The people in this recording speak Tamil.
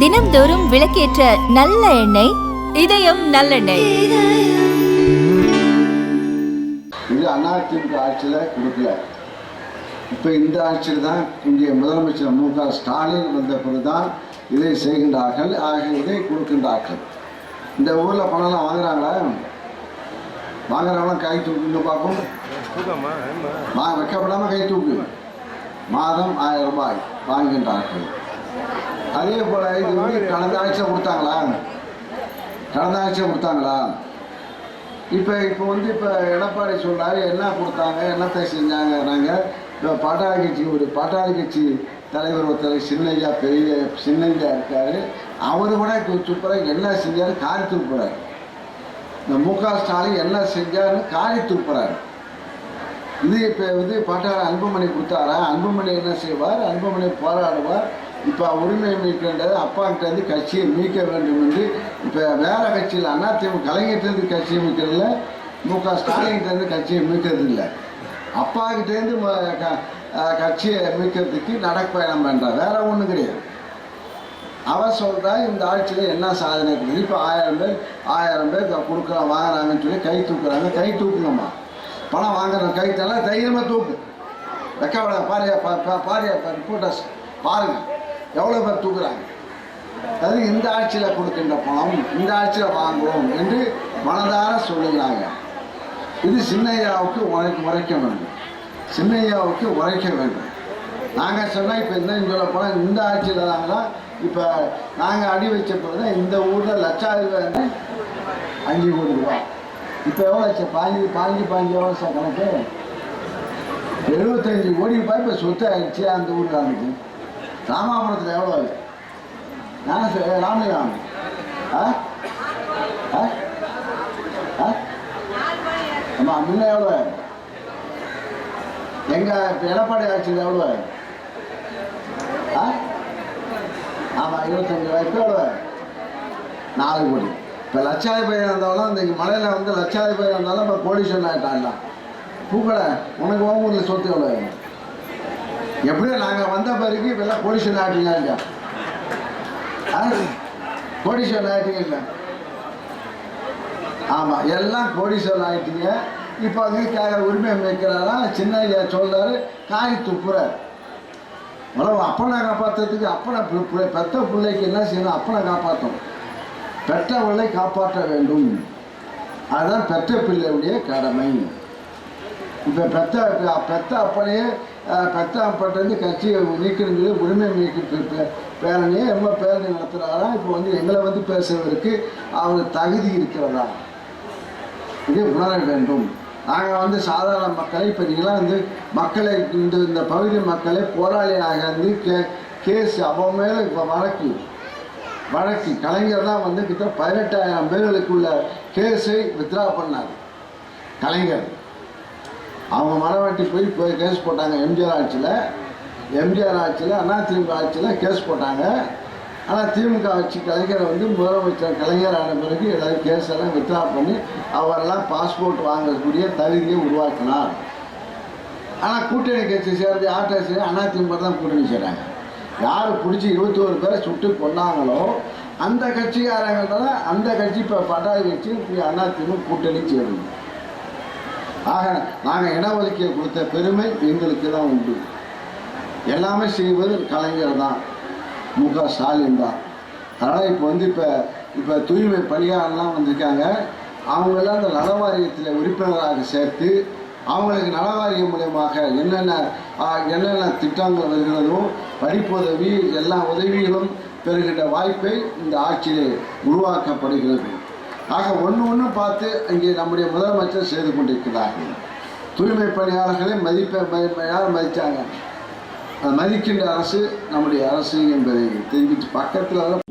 தினம்தோறும் விளக்கேற்ற நல்ல எண்ணெய் இதயம் நல்லெண்ணெய். இது அதிமுக ஆட்சியில் கொடுக்கல. இப்போ இந்த ஆட்சியில் தான் இங்கே முதலமைச்சர் மு க ஸ்டாலின் வந்த பிறகு தான் இதை செய்கின்றார்கள். ஆக இதை கொடுக்கின்றார்கள். இந்த ஊரில் பணம்லாம் வாங்குறாங்களா? வாங்குறவங்களாம் கை தூக்குங்க பார்ப்போம். மா வைக்கப்படாமல் கை தூக்கு. மாதம் ஆயிரம் ரூபாய். வாங்குகின்றார்கள். அதே போல் இது வந்து கடந்த ஆட்சியில் கொடுத்தாங்களா? கடந்த ஆட்சியில் கொடுத்தாங்களா? இப்போ இப்போ வந்து இப்போ எடப்பாடி சொல்றாரு என்ன கொடுத்தாங்க என்னத்தை செஞ்சாங்கறாங்க இப்போ பாட்டாளி கட்சி ஒரு பாட்டாளி கட்சி தலைவர் ஒருத்தர் சின்னையா பெரிய சின்னையா இருக்காரு. அவர் கூட துப்புறாரு என்ன செஞ்சாரு? காரி துப்புறாரு இந்த மு க ஸ்டாலின் என்ன செஞ்சாருன்னு காரி துப்புறாரு இது இப்போ வந்து பாட்டாளர் அன்புமணி கொடுத்தாரா? அன்புமணி என்ன செய்வார்? அன்புமணி போராடுவார். இப்போ உரிமை மீட்கின்றது அப்பாக்கிட்ட இருந்து கட்சியை மீட்க வேண்டும் என்று இப்போ வேறு கட்சியில் அதிமுக கலைஞர்கிட்டேருந்து கட்சியை மீட்கிறதில்ல மு க ஸ்டாலின்கிட்டேருந்து கட்சியை மீட்கிறது இல்லை. அப்பாக்கிட்டேருந்து க- கட்சியை மீட்கிறதுக்கு நடப்பயணம் பண்ணுறார் வேற ஒன்றும் கிடையாது. அவர் சொல்கிறா இந்த ஆட்சியில் என்ன சாதனை இருக்குது? இப்போ ஆயிரம் பேர் ஆயிரம் பேர் கொடுக்குறான் வாங்குறாங்கன்னு சொல்லி கை தூக்குறாங்க. கை தூக்கணுமா? பணம் வாங்குறோம் கை தலை தைரியமாக தூக்கு வெக்கவிட பாரியா பா பாரியா ரிப்போர்ட்டர்ஸ் பாருங்க. எவ்வளோ பேர் தூக்குறாங்க? அது இந்த ஆட்சியில் கொடுக்கின்ற பணம் இந்த ஆட்சியில் வாங்குவோம் என்று மனதார சொல்லுகிறாங்க. இது சின்னையாவுக்கு உரை உரைக்க வேண்டும். சின்னையாவுக்கு உரைக்க வேண்டும். நாங்கள் சொன்னால் இப்போ என்ன சொல்ல போனால் இந்த ஆட்சியில் தாங்களா இப்போ நாங்கள் அடி வச்ச பிறகு இந்த ஊரில் லட்சாதிபதி அஞ்சு கோடி இப்போ எவ்வளோ ஆச்சு? பாஞ்சு பாஞ்சு பாஞ்சு எவ்வளோ சார் கணக்கு? எழுபத்தஞ்சு கோடி ரூபாய் இப்போ சொத்து ஆயிடுச்சு அந்த ஊருக்காரனுக்கு ராமாபுரத்தில் எவ்வளோ ஆகுது? நான் சார் ராமலிங்கம். ஆ? ஆ? ஆ? ஆமாம் முன்ன எவ்வளோ எங்கள் இப்போ எடப்பாடி ஆட்சியில் எவ்வளோ ஆ? ஆமாம் இருபத்தஞ்சு ரூபாய்க்கு எவ்வளோ நாலு கோடி. இப்போ லட்சாதி பயிர் இருந்தாலும் இந்த மலையில் வந்து லட்சாதிபதி இருந்தாலும் இப்போ கோடீஸ்வரன் ஆகிட்டான்டா பூக்கடை உனக்கு ஊரில் சொத்து எவ்வளோ எப்படியோ நாங்கள் வந்த பிறகு இப்போல்லாம் கோடீஸ்வரன் ஆகிட்டீங்களா ஆ? கோடீஸ்வரன் ஆகிட்டீங்களா இல்லை ஆமாம் எல்லாம் கோடீஸ்வரன் ஆகிட்டீங்க இப்போ வந்து கேட்குற உரிமை வைக்கிறாரா சின்ன ஐயா சொல்றாரு காய் துப்புறார் உறவு அப்பனை காப்பாற்றுறதுக்கு அப்பனை பு- பெத்த பிள்ளைக்கு என்ன செய்யணும்? அப்பனை காப்பாற்றணும் பெற்றவர்களை காப்பாற்ற வேண்டும். அதுதான் பெற்ற பிள்ளையுடைய கடமை. இப்போ பெத்த பெத்த அப்பனையே பெத்த அப்பட்டேருந்து கட்சியை நீக்கணுங்கிறது உரிமை மீட்பு பே- ரொம்ப பேரணி நடத்துகிறாரா இப்போ வந்து எங்களை வந்து பேசுவதற்கு அவருக்கு தகுதி இருக்கிறதா? இதை உணர வேண்டும். நாங்கள் வந்து சாதாரண மக்களை இப்போ நீங்களாம் வந்து மக்களை இந்த இந்த பகுதி மக்களை போராளியாக வந்து கே கேஸ் அவன் மேலே இப்போ வழக்கு. வழக்கு. கலைஞர் தான் வந்து கிட்ட பதினெட்டாயிரம் பேர்களுக்குள்ள கேஸை வித்ரா பண்ணார். கலைஞர். அவங்க மரவாட்டி போய் போய் கேஸ் போட்டாங்க. எம்ஜிஆர் ஆட்சியில் எம்ஜிஆர் ஆட்சியில் அதிமுக ஆட்சியில் கேஸ் போட்டாங்க. ஆனால் திமுக ஆட்சி கலைஞரை வந்து முதலமைச்சர் கலைஞர் ஆன பிறகு எல்லாரும் கேஸ் எல்லாம் வித்ரா பண்ணி அவரெல்லாம் பாஸ்போர்ட் வாங்கக்கூடிய தகுதியை உருவாக்கினார். ஆனால் கூட்டணி கட்சி சேர்ந்து ஆர்டிஎஸ் அதிமுக தான் கூட்டணி செய்கிறாங்க யார் பிடிச்சி இருபத்தி ஒரு பேரை சுட்டு கொண்டாங்களோ அந்த கட்சிக்காரங்கள்ட்ட அந்த கட்சி இப்போ பட்டாளி கட்சி அண்ணா திமுக கூட்டணி சேரும் ஆக நாங்கள் இட ஒதுக்கீடு கொடுத்த பெருமை எங்களுக்கு தான் உண்டு. எல்லாமே செய்வது கலைஞர் தான். மு க ஸ்டாலின் தான். அதனால் இப்போ வந்து இப்போ இப்போ தூய்மை பணியாளர்லாம் வந்திருக்காங்க. அவங்களெல்லாம் அந்த நலவாரியத்தில் உறுப்பினராக சேர்த்து அவங்களுக்கு நலவாரியம் மூலியமாக என்னென்ன என்னென்ன திட்டங்கள் வருகிறதோ படிப்புதவி எல்லா உதவிகளும் பெறுகின்ற வாய்ப்பை இந்த ஆட்சியிலே உருவாக்கப்படுகிறது. ஆக ஒன்று ஒன்று பார்த்து இங்கே நம்முடைய முதலமைச்சர் செய்து கொண்டிருக்கிறார்கள். தூய்மை பணியாளர்களை மதிப்பை யார் மதித்தாங்க மதிக்கின்ற அரசு நம்முடைய அரசு என்பதை தெரிவித்து பக்கத்தில்